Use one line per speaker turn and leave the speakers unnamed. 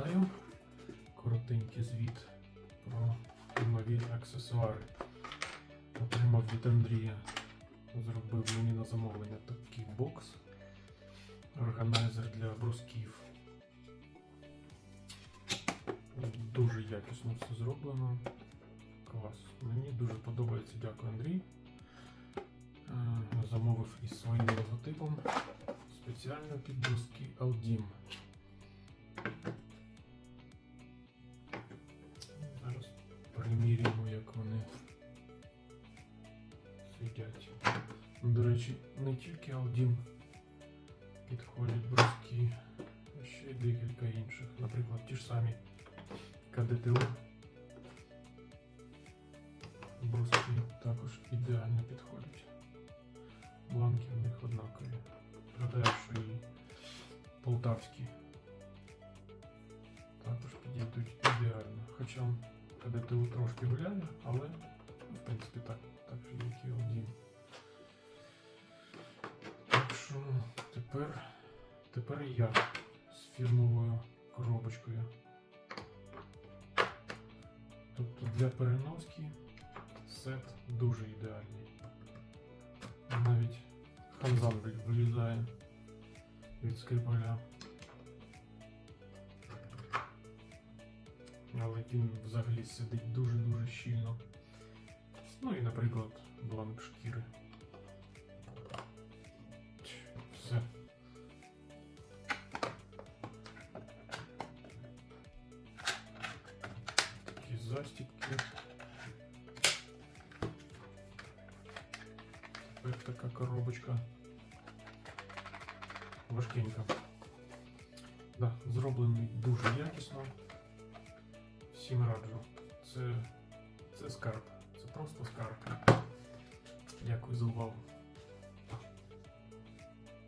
Вітаю! Коротенький звіт про нові аксесуари. Отримав від Андрія. Зробив мені на замовлення такий бокс. Органайзер для брусків. Дуже якісно все зроблено. Клас. Мені дуже подобається. Дякую, Андрій. Е, Замовив із своїм логотипом спеціально під бруски Aldim. 5. До речі, не тільки Алдім підходять бруски, а ще й декілька інших. Наприклад, ті ж самі КДТУ. Бруски також ідеально підходять. Бланки в них однакові. Гадаю, що і полтавські також підійдуть ідеально. Хоча КДТУ трошки гуляє, але в принципі так, так же як і один. Так що тепер, тепер я з фірмовою коробочкою. Тобто для переноски сет дуже ідеальний. Навіть ханзан вилізає від скрипаля. Але він взагалі сидить дуже-дуже щільно. Ну і, наприклад, бланк шкіри. Все. Такі застіпки. Тепер така коробочка. Важкенька. Да, зроблений дуже якісно. Всім раджу. Це, це скарб. Просто скарб. Дякую за увагу.